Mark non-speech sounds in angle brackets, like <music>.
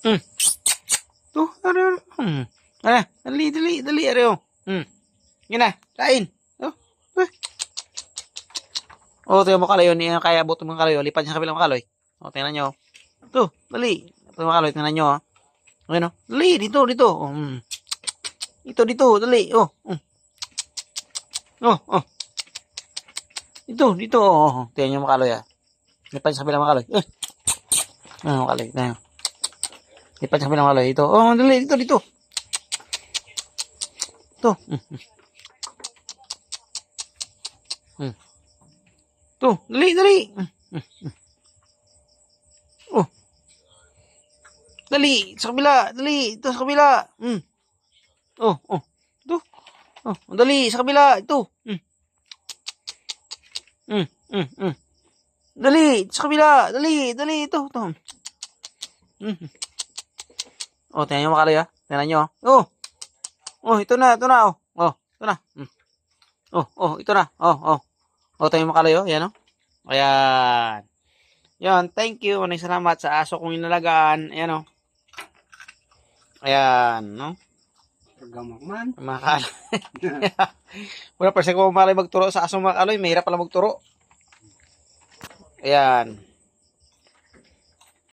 Hmm. To, ano, ano. Hmm. Ano, dali, dali, dali, ano. Hmm. Yan na, kain. Oh, eh. Oh, tingnan mo kaloy, hindi na kaya buto mo kaloy. oh. Lipad siya kabilang kaloy. Oh, tingnan nyo. To, dali. Ito mo kaloy, tingnan nyo. oh. Ayan, oh. Dali, dito, dito. Oh, hmm. Dito, dito, dali. Oh, hmm. Oh, oh. Dito, dito. Oh, oh. Tingnan nyo mga kaloy, ah. Lipad siya kabilang kaloy. Eh. Ano, kaloy, tingnan nyo. Lipad sa kabilang kaloy. Dito. Oh, dali, dito, dito. Ito. Hmm. hmm. Hmm. To, dali, dali. Hmm. Oh. Dali, sa kabila, dali, ito sa kabila. Hmm. Oh, oh. Ito. Oh, dali, sa kabila, ito. Hmm. Hmm, hmm. Dali, sa kabila, dali, dali, ito, ito. Hmm. Oh, tingnan nyo makaloy, ah. Tingnan nyo, ah. Oh. Oh, ito na, ito na, oh. Oh, ito na. Hmm. Oh, oh, ito na. Oh, oh. O, tayo makalayo. Yan, o. Ayan. Yan, thank you. Maraming salamat sa aso kong inalagaan. Ayan, o. Ayan, no? Gamak man. Mga kaloy. <laughs> Wala pa siya kung malay magturo sa aso mga kaloy. Mahirap pala magturo. Ayan.